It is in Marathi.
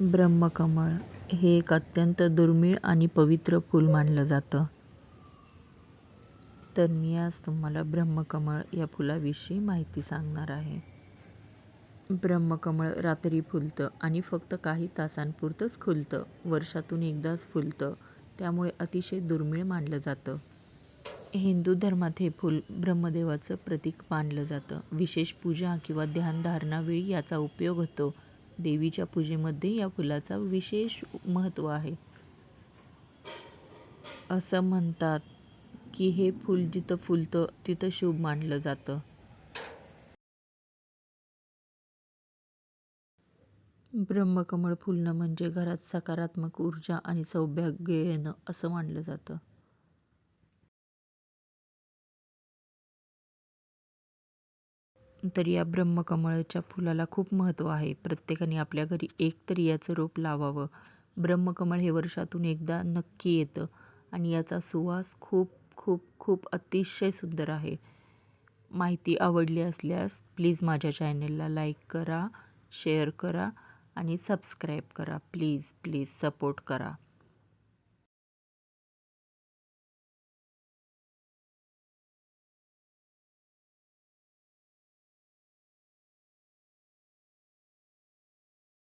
ब्रह्मकमळ हे एक अत्यंत दुर्मिळ आणि पवित्र फूल मानलं जातं. तर मी आज तुम्हाला ब्रह्मकमळ या फुलाविषयी माहिती सांगणार आहे. ब्रह्मकमळ रात्री फुलतं आणि फक्त काही तासांपुरतंच खुलतं. वर्षातून एकदाच फुलतं. त्यामुळे अतिशय दुर्मिळ मानलं जातं. हिंदू धर्मात हे फूल ब्रह्मदेवाचं प्रतीक मानलं जातं. विशेष पूजा किंवा ध्यानधारणावेळी याचा उपयोग होतो. देवीच्या पूजेमध्ये या फुलाचा विशेष महत्त्व आहे. असं म्हणतात की हे फूल जिथं फुलतं तिथं शुभ मानलं जातं. ब्रह्मकमळ फुलणं म्हणजे घरात सकारात्मक ऊर्जा आणि सौभाग्य येणं असं मानलं जातं. तर या ब्रह्मकमळाच्या फुलाला खूप महत्त्व आहे. प्रत्येकाने आपल्या घरी एक तरी याचं रोप लावावं. ब्रह्मकमळ हे वर्षातून एकदा नक्की येतं आणि याचा सुवास खूप खूप खूप अतिशय सुंदर आहे. माहिती आवडली असल्यास प्लीज माझ्या चॅनलला लाईक करा शेअर करा आणि सबस्क्राईब करा. प्लीज प्लीज सपोर्ट करा.